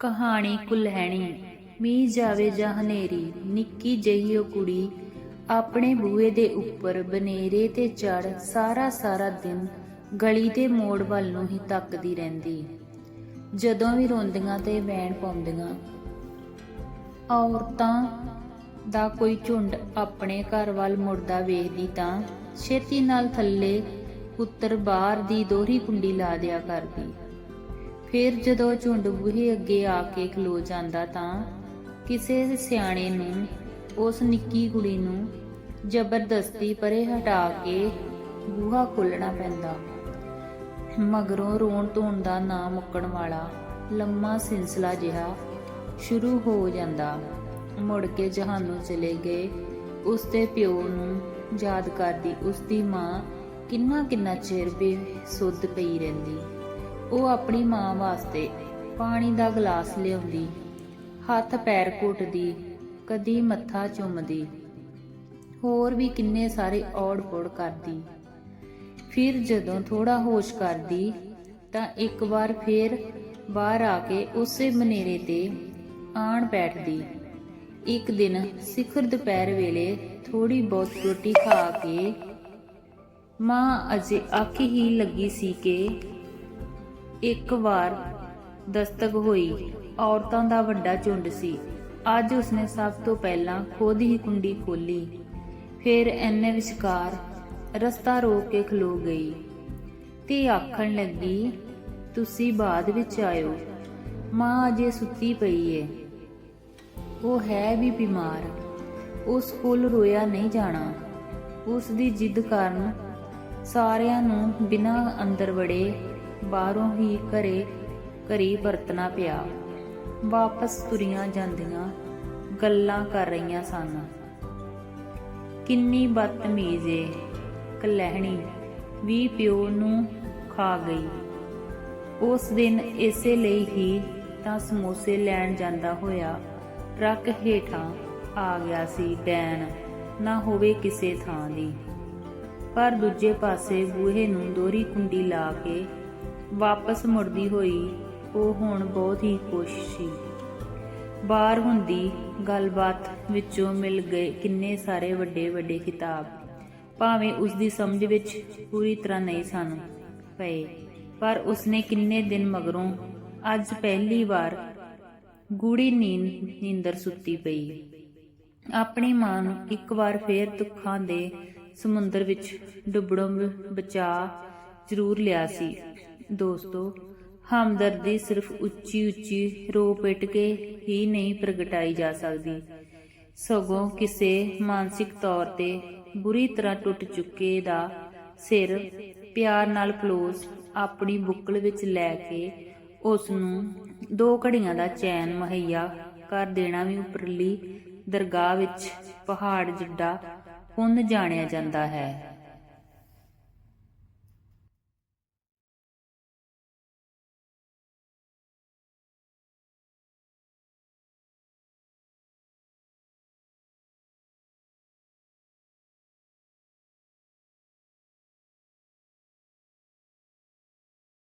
ਕਹਾਣੀ ਕੁਲਹਿਣੀ। ਮੀ ਜਾਵੇ ਜਾਂ ਹਨੇਰੀ, ਨਿੱਕੀ ਜਿਹੀ ਉਹ ਕੁੜੀ ਆਪਣੇ ਬੂਹੇ ਦੇ ਉੱਪਰ ਬਨੇਰੇ ਤੇ ਚੜ ਸਾਰਾ ਸਾਰਾ ਦਿਨ ਗਲੀ ਦੇ ਮੋੜ ਵੱਲ ਨੂੰ ਹੀ ਤੱਕਦੀ ਰਹਿੰਦੀ। ਜਦੋਂ ਵੀ ਰੋਂਦੀਆਂ ਤੇ ਵੈਣ ਪਾਉਂਦੀਆਂ, ਔਰਤਾਂ ਦਾ ਕੋਈ ਝੁੰਡ ਆਪਣੇ ਘਰ ਵੱਲ ਮੁੜਦਾ ਵੇਖਦੀ ਤਾਂ ਛੇਤੀ ਨਾਲ ਥੱਲੇ ਉੱਤਰ ਬਾਹਰ ਦੀ ਦੋਹਰੀ ਕੁੰਡੀ ਲਾ ਦਿਆ ਕਰਦੀ। ਫਿਰ ਜਦੋਂ ਝੁੰਡ ਬੂਹੇ ਅੱਗੇ ਆ ਕੇ ਖਲੋ ਜਾਂਦਾ ਤਾਂ ਕਿਸੇ ਸਿਆਣੇ ਨੂੰ, ਉਸ ਨਿੱਕੀ ਕੁੜੀ ਨੂੰ ਜ਼ਬਰਦਸਤੀ ਪਰੇ ਹਟਾ ਕੇ ਬੂਹਾ ਖੋਲਣਾ ਪੈਂਦਾ। ਮਗਰੋਂ ਰੋਣ ਧੋਣ ਦਾ ਨਾ ਮੁੱਕਣ ਵਾਲਾ ਲੰਮਾ ਸਿਲਸਿਲਾ ਜਿਹਾ ਸ਼ੁਰੂ ਹੋ ਜਾਂਦਾ। ਮੁੜ ਕੇ ਜਹਾਨੋਂ ਚਲੇ ਗਏ। ਉਸ ਦੇ ਪਿਓ ਨੂੰ ਯਾਦ ਕਰਦੀ, ਉਸ ਦੀ ਮਾਂ ਕਿੰਨਾ ਕਿੰਨਾ ਚਿਰ ਬੇਸੁੱਧ ਪਈ ਰਹਿੰਦੀ। ਉਹ ਆਪਣੀ ਮਾਂ ਵਾਸਤੇ ਪਾਣੀ ਦਾ ਗਲਾਸ ਲਿਆਉਂਦੀ, ਹੱਥ ਪੈਰ ਘੁੱਟਦੀ, ਕਦੀ ਮੱਥਾ ਚੁੰਮਦੀ। ਹੋਰ ਵੀ ਕਿੰਨੇ ਸਾਰੇ ਔੜ-ਪੌੜ ਕਰਦੀ। ਫਿਰ ਜਦੋਂ ਥੋੜਾ ਹੋਸ਼ ਕਰਦੀ, ਤਾਂ ਇੱਕ ਵਾਰ ਫੇਰ ਬਾਹਰ ਆ ਕੇ ਉਸੇ ਮਨੇਰੇ ਤੇ ਆਣ ਬੈਠਦੀ। ਇੱਕ ਦਿਨ ਸਿਖਰ ਦੁਪਹਿਰ ਵੇਲੇ ਥੋੜੀ ਬਹੁਤ ਰੋਟੀ ਖਾ ਕੇ ਮਾਂ ਅਜੇ ਅੱਖ ਹੀ ਲੱਗੀ ਸੀ ਕਿ ਇੱਕ ਵਾਰ ਦਸਤਕ ਹੋਈ। ਔਰਤਾਂ ਦਾ ਵੱਡਾ ਝੁੰਡ ਸੀ। ਅੱਜ ਉਸਨੇ ਸਭ ਤੋਂ ਪਹਿਲਾਂ ਖੁਦ ਹੀ ਕੁੰਡੀ ਖੋਲੀ ਫਿਰ ਐਨੇ ਵਿਚਕਾਰ ਰਸਤਾ ਰੋਕ ਕੇ ਖਲੋ ਗਈ। ਤੇ ਆਖਣ ਲੱਗੀ, ਤੁਸੀਂ ਬਾਅਦ ਵਿੱਚ ਆਇਓ। ਮਾਂ ਅਜੇ ਸੁੱਤੀ ਪਈ ਏ। ਉਹ ਹੈ ਵੀ ਬਿਮਾਰ। ਉਸ ਕੋਲ ਰੋਇਆ ਨਹੀਂ ਜਾਣਾ। ਉਸ ਦੀ ਜਿੱਦ ਕਾਰਨ ਸਾਰਿਆਂ ਨੂੰ ਬਿਨਾਂ ਅੰਦਰ ਵੜੇ ਬਾਹਰੋਂ ਹੀ ਘਰੇ, ਘਰੀ ਵਰਤਣਾ ਪਿਆ। ਵਾਪਸ ਤੁਰੀਆਂ ਜਾਂਦੀਆਂ, ਗੱਲਾਂ ਕਰ ਰਹੀਆਂ ਸਨ। ਕਿੰਨੀ ਬਦਤਮੀਜ਼ ਏ, ਕਲਹਿਣੀ। ਵੀ ਪਿਓ ਨੂੰ ਖਾ ਗਈ। ਉਸ ਦਿਨ ਇਸੇ ਲਈ ਹੀ ਤਾਂ ਸਮੋਸੇ ਲੈਣ ਜਾਂਦਾ ਹੋਇਆ, ਟਰੱਕ ਹੇਠਾਂ ਆ ਗਿਆ ਸੀ ਡੈਨ। ਨਾ ਹੋਵੇ ਕਿਸੇ ਥਾਂ ਦੀ। ਪਰ ਦੂਜੇ ਪਾਸੇ ਬੂਹੇ ਨੂੰ ਦੋਰੀ ਕੁੰਡੀ ਲਾ ਕੇ ਵਾਪਸ ਮੁੜਦੀ ਹੋਈ, ਉਹ ਹੁਣ ਬਹੁਤ ਹੀ ਖੁਸ਼ ਸੀ। ਬਾਹਰ ਹੁੰਦੀ ਗੱਲਬਾਤ ਵਿੱਚੋਂ ਮਿਲ ਗਏ ਕਿੰਨੇ ਸਾਰੇ ਵੱਡੇ ਵੱਡੇ ਕਿਤਾਬ ਭਾਵੇਂ ਉਸ ਦੀ ਸਮਝ ਵਿੱਚ ਪੂਰੀ ਤਰ੍ਹਾਂ ਨਹੀਂ ਸਨ ਪਏ, ਪਰ ਉਸਨੇ ਕਿੰਨੇ ਦਿਨ ਮਗਰੋਂ ਅੱਜ ਪਹਿਲੀ ਵਾਰ ਗੂੜੀ ਨੀਂਦ, ਨੀਂਦਰ ਸੁੱਤੀ ਪਈ। ਆਪਣੀ ਮਾਂ ਨੂੰ ਇੱਕ ਵਾਰ ਫੇਰ ਦੁੱਖਾਂ ਦੇ ਸਮੁੰਦਰ ਵਿੱਚ ਡੁੱਬੜੋਂ ਬਚਾ ਜ਼ਰੂਰ ਲਿਆ ਸੀ। ਦੋਸਤੋ, ਹਮਦਰਦੀ ਸਿਰਫ ਉੱਚੀ ਉੱਚੀ ਰੋ ਪਿੱਟ ਕੇ ਹੀ ਨਹੀਂ ਪ੍ਰਗਟਾਈ ਜਾ ਸਕਦੀ। ਸਗੋਂ ਕਿਸੇ ਮਾਨਸਿਕ ਤੌਰ ਤੇ ਬੁਰੀ ਤਰ੍ਹਾਂ ਟੁੱਟ ਚੁੱਕੇ ਦਾ ਸਿਰ ਪਿਆਰ ਨਾਲ ਪਲੋਸ ਆਪਣੀ ਬੁੱਕਲ ਵਿੱਚ ਲੈ ਕੇ ਉਸ ਨੂੰ ਦੋ ਘੜੀਆਂ ਦਾ ਚੈਨ ਮੁਹੱਈਆ ਕਰ ਦੇਣਾ ਵੀ ਉਪਰਲੀ ਦਰਗਾਹ ਵਿੱਚ ਪਹਾੜ ਜਿੱਡਾ ਪੁੰਨ ਜਾਣਿਆ ਜਾਂਦਾ ਹੈ।